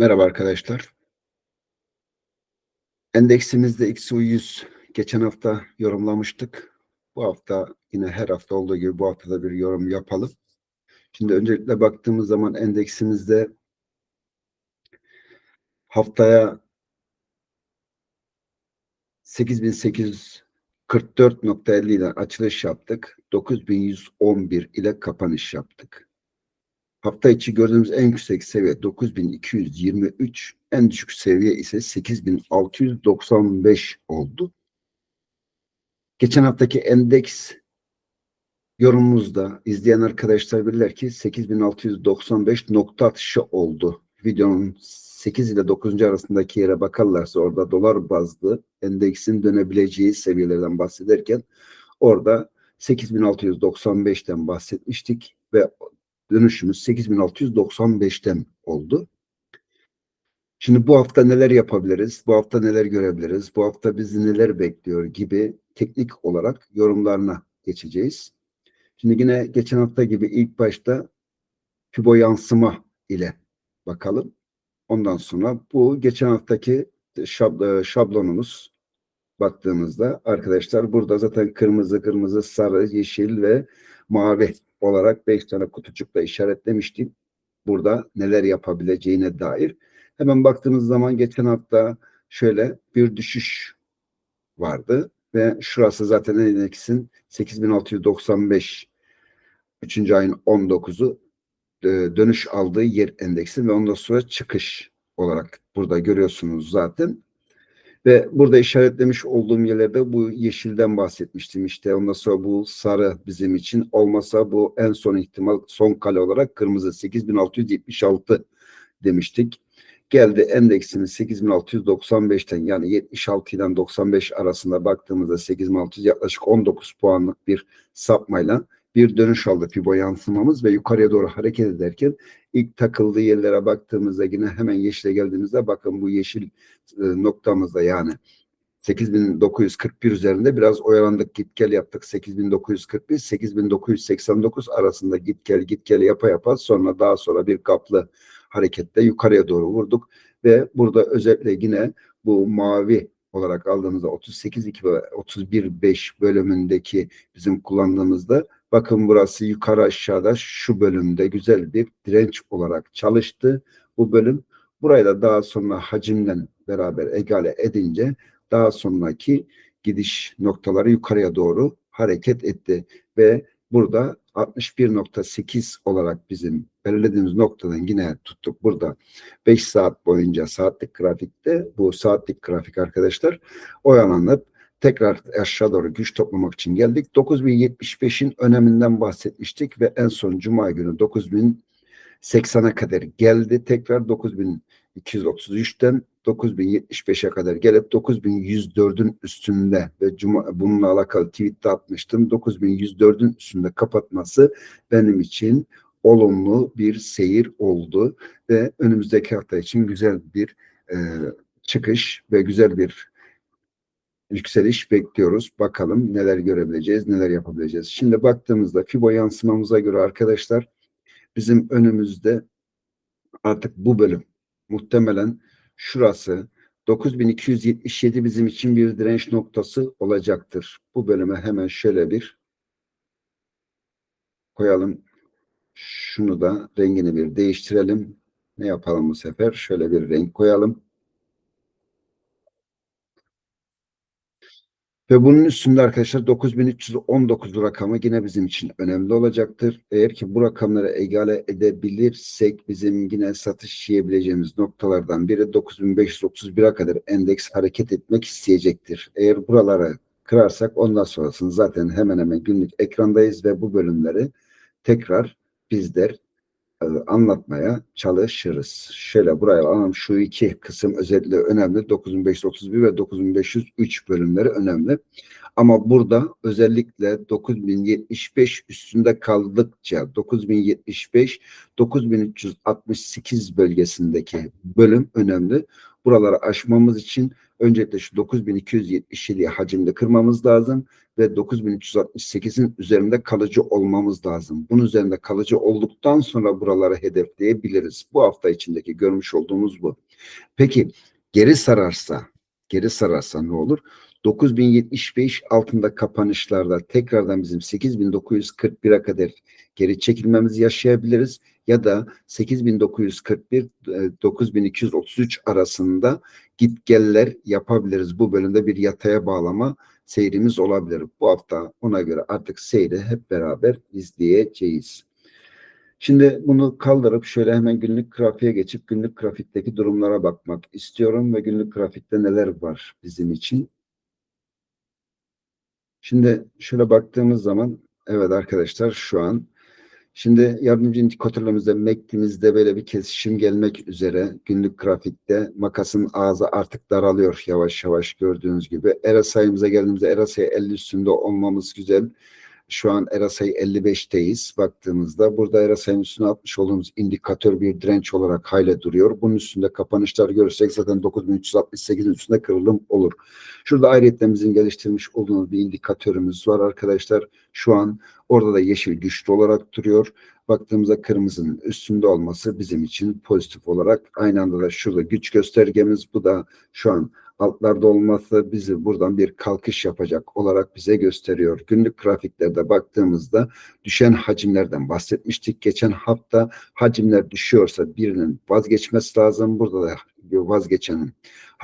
Merhaba arkadaşlar. Endeksimizde XU100 geçen hafta yorumlamıştık. Bu hafta yine her hafta olduğu gibi bu hafta da bir yorum yapalım. Şimdi öncelikle baktığımız zaman endeksimizde haftaya 8844.50 ile açılış yaptık. 9111 ile kapanış yaptık. Hafta içi gördüğümüz en yüksek seviye 9223, en düşük seviye ise 8695 oldu. Geçen haftaki endeks yorumumuzda izleyen arkadaşlar bilirler ki 8695 nokta atışı oldu. Videonun 8 ile 9. arasındaki yere bakarlarsa orada dolar bazlı endeksin dönebileceği seviyelerden bahsederken orada 8695'ten bahsetmiştik ve dönüşümüz 8695'ten oldu. Şimdi bu hafta neler yapabiliriz? Bu hafta neler görebiliriz? Bu hafta bizi neler bekliyor gibi teknik olarak yorumlarına geçeceğiz. Şimdi yine geçen hafta gibi ilk başta Fibo yansıma ile bakalım. Ondan sonra bu geçen haftaki şablonumuz baktığımızda arkadaşlar burada zaten kırmızı, kırmızı, sarı, yeşil ve mavi olarak 5 tane kutucukla işaretlemiştim. Burada neler yapabileceğine dair. Hemen baktığımız zaman geçen hafta şöyle bir düşüş vardı ve şurası zaten endeksin 8695 3. ayın 19'u e, dönüş aldığı yer endeksin ve ondan sonra çıkış olarak burada görüyorsunuz zaten. Ve burada işaretlemiş olduğum yerlerde bu yeşilden bahsetmiştim işte. Ondan sonra bu sarı bizim için olmasa bu en son ihtimal son kale olarak kırmızı 8676 demiştik. Geldi endeksimiz 8695'ten yani 76 ile 95 arasında baktığımızda 8600 yaklaşık 19 puanlık bir sapmayla bir dönüş aldı Fibo yansımamız ve yukarıya doğru hareket ederken ilk takıldığı yerlere baktığımızda yine hemen yeşile geldiğimizde bakın bu yeşil e, noktamızda yani 8941 üzerinde biraz oyalandık git gel yaptık. 8941 8989 arasında git gel git gel yapa yapa sonra daha sonra bir kaplı harekette yukarıya doğru vurduk. Ve burada özellikle yine bu mavi olarak aldığımızda 38.2 ve 31.5 bölümündeki bizim kullandığımızda bakın burası yukarı aşağıda şu bölümde güzel bir direnç olarak çalıştı. Bu bölüm burayı da daha sonra hacimden beraber egale edince daha sonraki gidiş noktaları yukarıya doğru hareket etti ve burada 61.8 olarak bizim belirlediğimiz noktadan yine tuttuk burada 5 saat boyunca saatlik grafikte bu saatlik grafik arkadaşlar oyalanıp tekrar aşağı doğru güç toplamak için geldik. 9075'in öneminden bahsetmiştik ve en son cuma günü 9080'e kadar geldi. Tekrar 9233'ten 9075'e kadar gelip 9104'ün üstünde ve cuma, bununla alakalı tweette atmıştım. 9104'ün üstünde kapatması benim için olumlu bir seyir oldu ve önümüzdeki hafta için güzel bir e, çıkış ve güzel bir yükseliş bekliyoruz. Bakalım neler görebileceğiz, neler yapabileceğiz. Şimdi baktığımızda Fibo yansımamıza göre arkadaşlar bizim önümüzde artık bu bölüm muhtemelen şurası 9277 bizim için bir direnç noktası olacaktır. Bu bölüme hemen şöyle bir koyalım. Şunu da rengini bir değiştirelim. Ne yapalım bu sefer? Şöyle bir renk koyalım. Ve bunun üstünde arkadaşlar 9319 rakamı yine bizim için önemli olacaktır. Eğer ki bu rakamları egale edebilirsek bizim yine satış yiyebileceğimiz noktalardan biri 9531'e kadar endeks hareket etmek isteyecektir. Eğer buralara kırarsak ondan sonrasını zaten hemen hemen günlük ekrandayız ve bu bölümleri tekrar bizler anlatmaya çalışırız. Şöyle buraya alalım. Şu iki kısım özellikle önemli. 9531 ve 9503 bölümleri önemli. Ama burada özellikle 9075 üstünde kaldıkça 9075 9368 bölgesindeki bölüm önemli. Buraları aşmamız için öncelikle şu 9277'yi hacimde kırmamız lazım ve 9368'in üzerinde kalıcı olmamız lazım. Bunun üzerinde kalıcı olduktan sonra buraları hedefleyebiliriz. Bu hafta içindeki görmüş olduğumuz bu. Peki geri sararsa, geri sararsa ne olur? 9075 altında kapanışlarda tekrardan bizim 8941'e kadar geri çekilmemizi yaşayabiliriz ya da 8941 e, 9233 arasında git geller yapabiliriz. Bu bölümde bir yataya bağlama seyrimiz olabilir. Bu hafta ona göre artık seyri hep beraber izleyeceğiz. Şimdi bunu kaldırıp şöyle hemen günlük grafiğe geçip günlük grafikteki durumlara bakmak istiyorum ve günlük grafikte neler var bizim için. Şimdi şöyle baktığımız zaman evet arkadaşlar şu an şimdi yardımcı indikatörlerimizde MACD'mizde böyle bir kesişim gelmek üzere günlük grafikte makasın ağzı artık daralıyor yavaş yavaş gördüğünüz gibi. ERA sayımıza geldiğimizde ERA sayı 50 üstünde olmamız güzel. Şu an ERA sayı 55'teyiz baktığımızda. Burada ERA sayının üstüne atmış olduğumuz indikatör bir direnç olarak hala duruyor. Bunun üstünde kapanışlar görürsek zaten 9368'in üstünde kırılım olur. Şurada ayrıyetten bizim geliştirmiş olduğumuz bir indikatörümüz var arkadaşlar. Şu an orada da yeşil güçlü olarak duruyor. Baktığımızda kırmızının üstünde olması bizim için pozitif olarak. Aynı anda da şurada güç göstergemiz bu da şu an altlarda olması bizi buradan bir kalkış yapacak olarak bize gösteriyor. Günlük grafiklerde baktığımızda düşen hacimlerden bahsetmiştik. Geçen hafta hacimler düşüyorsa birinin vazgeçmesi lazım. Burada da vazgeçenin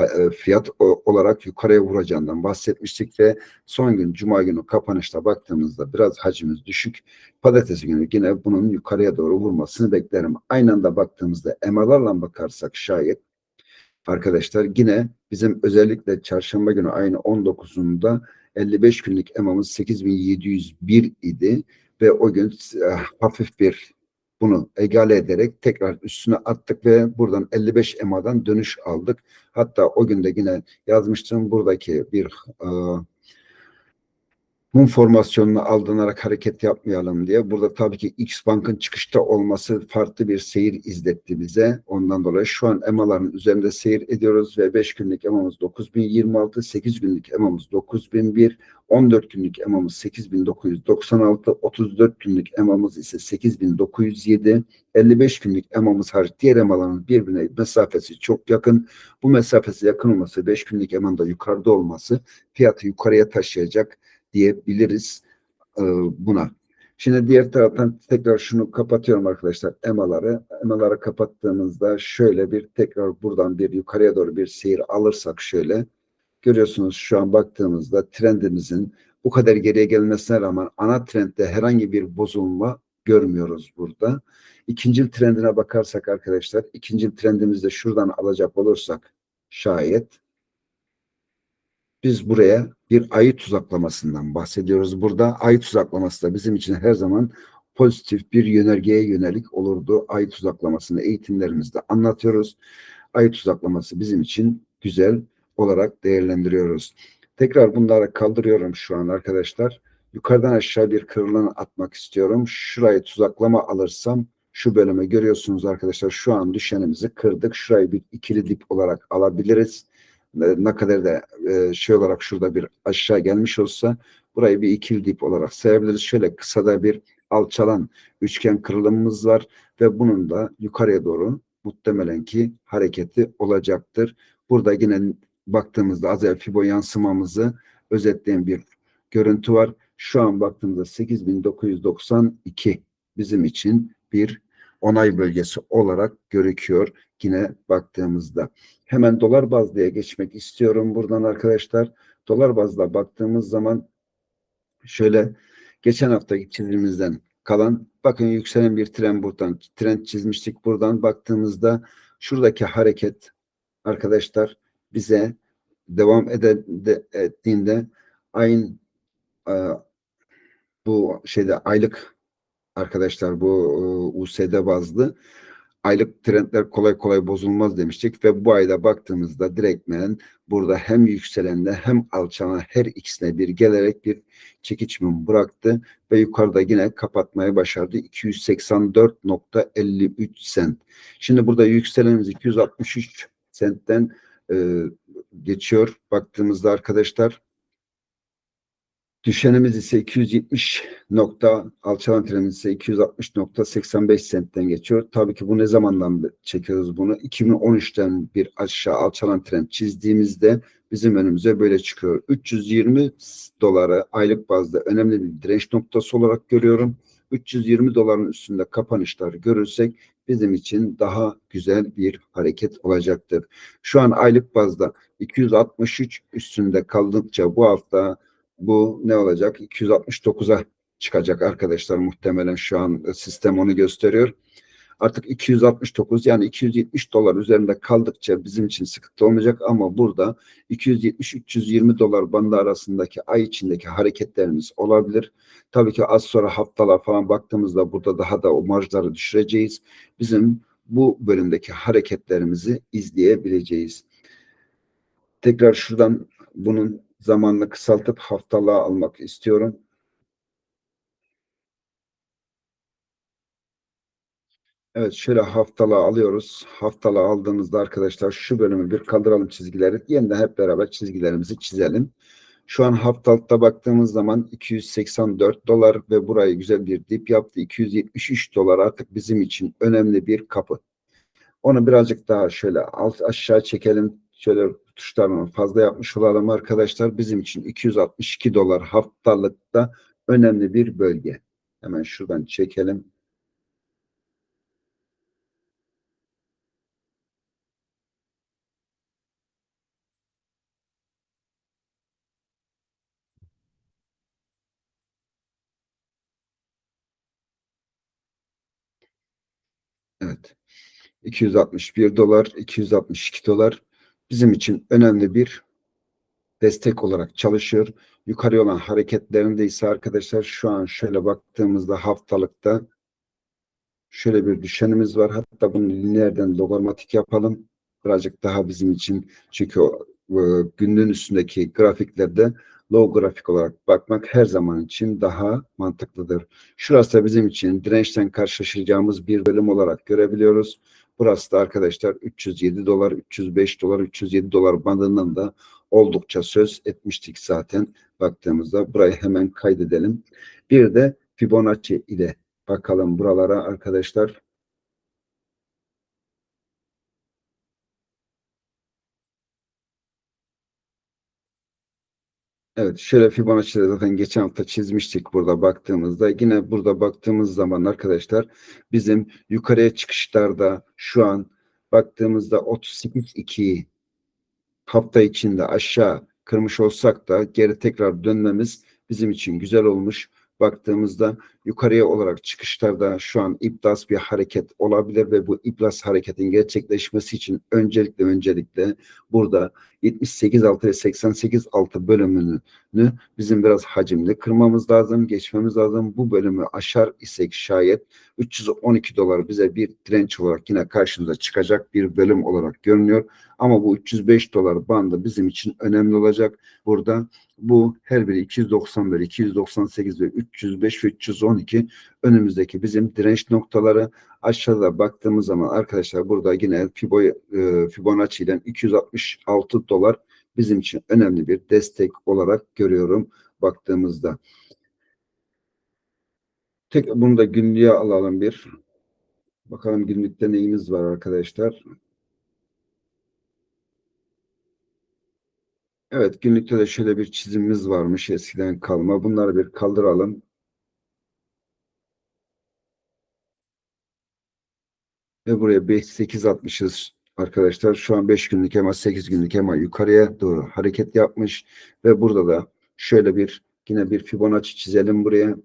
e, fiyat olarak yukarıya vuracağından bahsetmiştik ve son gün Cuma günü kapanışta baktığımızda biraz hacimiz düşük. Pazartesi günü yine bunun yukarıya doğru vurmasını beklerim. Aynı anda baktığımızda EMA'larla bakarsak şayet arkadaşlar yine bizim özellikle çarşamba günü aynı 19'unda 55 günlük EMA'mız 8701 idi ve o gün e, hafif bir bunu egale ederek tekrar üstüne attık ve buradan 55 EMA'dan dönüş aldık. Hatta o günde yine yazmıştım buradaki bir e, mum formasyonuna aldanarak hareket yapmayalım diye. Burada tabii ki X Bank'ın çıkışta olması farklı bir seyir izletti bize. Ondan dolayı şu an EMA'ların üzerinde seyir ediyoruz ve 5 günlük EMA'mız 9026, 8 günlük EMA'mız 9001, 14 günlük EMA'mız 8996, 34 günlük EMA'mız ise 8907, 55 günlük EMA'mız hariç diğer EMA'ların birbirine mesafesi çok yakın. Bu mesafesi yakın olması, 5 günlük EMA'nın da yukarıda olması fiyatı yukarıya taşıyacak diyebiliriz e, buna. Şimdi diğer taraftan tekrar şunu kapatıyorum arkadaşlar. EMA'ları. EMA'ları kapattığımızda şöyle bir tekrar buradan bir yukarıya doğru bir seyir alırsak şöyle görüyorsunuz şu an baktığımızda trendimizin bu kadar geriye gelmesine rağmen ana trendde herhangi bir bozulma görmüyoruz burada. İkinci trendine bakarsak arkadaşlar ikinci trendimizde şuradan alacak olursak şayet biz buraya bir ayı tuzaklamasından bahsediyoruz. Burada ayı tuzaklaması da bizim için her zaman pozitif bir yönergeye yönelik olurdu. Ayı tuzaklamasını eğitimlerimizde anlatıyoruz. Ayı tuzaklaması bizim için güzel olarak değerlendiriyoruz. Tekrar bunları kaldırıyorum şu an arkadaşlar. Yukarıdan aşağı bir kırılan atmak istiyorum. Şurayı tuzaklama alırsam şu bölümü görüyorsunuz arkadaşlar. Şu an düşenimizi kırdık. Şurayı bir ikili dip olarak alabiliriz ne kadar da e, şey olarak şurada bir aşağı gelmiş olsa burayı bir ikili dip olarak sayabiliriz. Şöyle kısada bir alçalan üçgen kırılımımız var ve bunun da yukarıya doğru muhtemelen ki hareketi olacaktır. Burada yine baktığımızda az evvel Fibo yansımamızı özetleyen bir görüntü var. Şu an baktığımızda 8992 bizim için bir onay bölgesi olarak görüküyor yine baktığımızda. Hemen dolar bazlıya geçmek istiyorum buradan arkadaşlar. Dolar bazda baktığımız zaman şöyle geçen haftaki çizimimizden kalan bakın yükselen bir trend buradan trend çizmiştik buradan baktığımızda şuradaki hareket arkadaşlar bize devam ede, de, ettiğinde ayın e, bu şeyde aylık arkadaşlar bu e, USD bazlı aylık trendler kolay kolay bozulmaz demiştik ve bu ayda baktığımızda direktmen burada hem yükselenle hem alçana her ikisine bir gelerek bir çekiç mum bıraktı ve yukarıda yine kapatmayı başardı 284.53 sent. Şimdi burada yükselenimiz 263 sentten e, geçiyor. Baktığımızda arkadaşlar düşenimiz ise 270 nokta alçalan trenimiz ise 260.85 sentten geçiyor. Tabii ki bu ne zamandan çekiyoruz bunu? 2013'ten bir aşağı alçalan trend çizdiğimizde bizim önümüze böyle çıkıyor. 320 doları aylık bazda önemli bir direnç noktası olarak görüyorum. 320 doların üstünde kapanışlar görürsek bizim için daha güzel bir hareket olacaktır. Şu an aylık bazda 263 üstünde kaldıkça bu hafta bu ne olacak? 269'a çıkacak arkadaşlar muhtemelen şu an sistem onu gösteriyor. Artık 269 yani 270 dolar üzerinde kaldıkça bizim için sıkıntı olmayacak ama burada 270-320 dolar bandı arasındaki ay içindeki hareketlerimiz olabilir. Tabii ki az sonra haftalar falan baktığımızda burada daha da o marjları düşüreceğiz. Bizim bu bölümdeki hareketlerimizi izleyebileceğiz. Tekrar şuradan bunun zamanını kısaltıp haftalığa almak istiyorum. Evet şöyle haftalığa alıyoruz. Haftalığa aldığımızda arkadaşlar şu bölümü bir kaldıralım çizgileri. Yeniden hep beraber çizgilerimizi çizelim. Şu an haftalıkta baktığımız zaman 284 dolar ve burayı güzel bir dip yaptı. 273 dolar artık bizim için önemli bir kapı. Onu birazcık daha şöyle alt aşağı çekelim. Şöyle tuşlarını fazla yapmış olalım arkadaşlar. Bizim için 262 dolar haftalıkta önemli bir bölge. Hemen şuradan çekelim. Evet. 261 dolar, 262 dolar bizim için önemli bir destek olarak çalışıyor. Yukarı olan hareketlerinde ise arkadaşlar şu an şöyle baktığımızda haftalıkta şöyle bir düşenimiz var. Hatta bunu lineerden logaritmatik yapalım. Birazcık daha bizim için çünkü o, e, üstündeki grafiklerde low grafik olarak bakmak her zaman için daha mantıklıdır. Şurası da bizim için dirençten karşılaşacağımız bir bölüm olarak görebiliyoruz. Burası da arkadaşlar 307 dolar, 305 dolar, 307 dolar bandından da oldukça söz etmiştik zaten baktığımızda. Burayı hemen kaydedelim. Bir de Fibonacci ile bakalım buralara arkadaşlar. Evet şöyle Fibonacci'de zaten geçen hafta çizmiştik burada baktığımızda. Yine burada baktığımız zaman arkadaşlar bizim yukarıya çıkışlarda şu an baktığımızda 38.2'yi hafta içinde aşağı kırmış olsak da geri tekrar dönmemiz bizim için güzel olmuş. Baktığımızda yukarıya olarak çıkışlarda şu an iblas bir hareket olabilir ve bu iblas hareketin gerçekleşmesi için öncelikle öncelikle burada 78 altı ve 88 altı bölümünü bizim biraz hacimli kırmamız lazım, geçmemiz lazım. Bu bölümü aşar isek şayet 312 dolar bize bir direnç olarak yine karşımıza çıkacak bir bölüm olarak görünüyor. Ama bu 305 dolar bandı bizim için önemli olacak. Burada bu her biri 291, 298 ve 305 ve 312 önümüzdeki bizim direnç noktaları aşağıda baktığımız zaman arkadaşlar burada yine Fibo, e, Fibonacci ile 266 dolar bizim için önemli bir destek olarak görüyorum baktığımızda. Tek bunu da günlüğe alalım bir. Bakalım günlükte neyimiz var arkadaşlar. Evet günlükte de şöyle bir çizimimiz varmış eskiden kalma. Bunları bir kaldıralım. Ve buraya 5 8 atmışız arkadaşlar. Şu an 5 günlük ama 8 günlük ama yukarıya doğru hareket yapmış ve burada da şöyle bir yine bir Fibonacci çizelim buraya.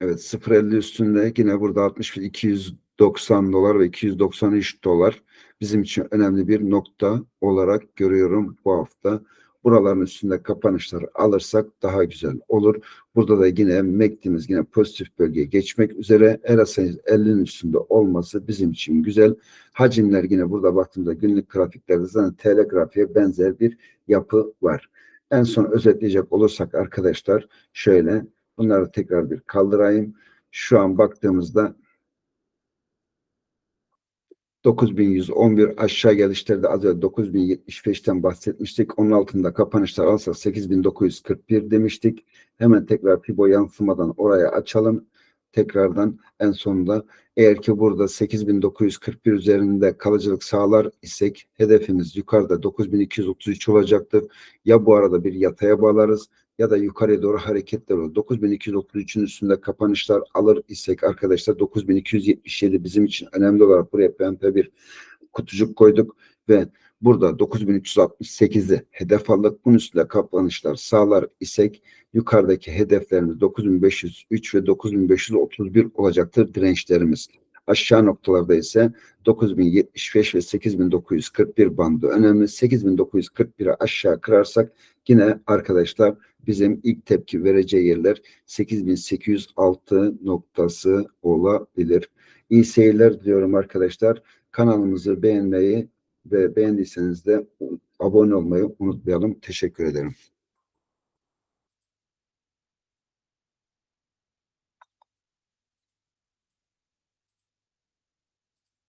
Evet 0.50 üstünde yine burada 61 290 dolar ve 293 dolar bizim için önemli bir nokta olarak görüyorum bu hafta. Buraların üstünde kapanışları alırsak daha güzel olur. Burada da yine MACD'miz yine pozitif bölgeye geçmek üzere. RSI 50'nin üstünde olması bizim için güzel. Hacimler yine burada baktığımda günlük grafiklerde zaten TL grafiğe benzer bir yapı var. En son özetleyecek olursak arkadaşlar şöyle bunları tekrar bir kaldırayım. şu an baktığımızda 9111 aşağı gelişlerde az önce 9075'ten bahsetmiştik. Onun altında kapanışlar alsak 8941 demiştik. Hemen tekrar Fibo yansımadan oraya açalım. Tekrardan en sonunda eğer ki burada 8941 üzerinde kalıcılık sağlar isek hedefimiz yukarıda 9233 olacaktır. Ya bu arada bir yataya bağlarız ya da yukarıya doğru hareketler olur. 9233'ün üstünde kapanışlar alır isek arkadaşlar 9277 bizim için önemli olarak buraya pembe bir kutucuk koyduk ve burada 9368'i hedef aldık. Bunun üstünde kapanışlar sağlar isek yukarıdaki hedeflerimiz 9503 ve 9531 olacaktır dirençlerimiz. Aşağı noktalarda ise 9075 ve 8941 bandı önemli. 8941'i aşağı kırarsak yine arkadaşlar bizim ilk tepki vereceği yerler 8806 noktası olabilir. İyi seyirler diliyorum arkadaşlar. Kanalımızı beğenmeyi ve beğendiyseniz de abone olmayı unutmayalım. Teşekkür ederim.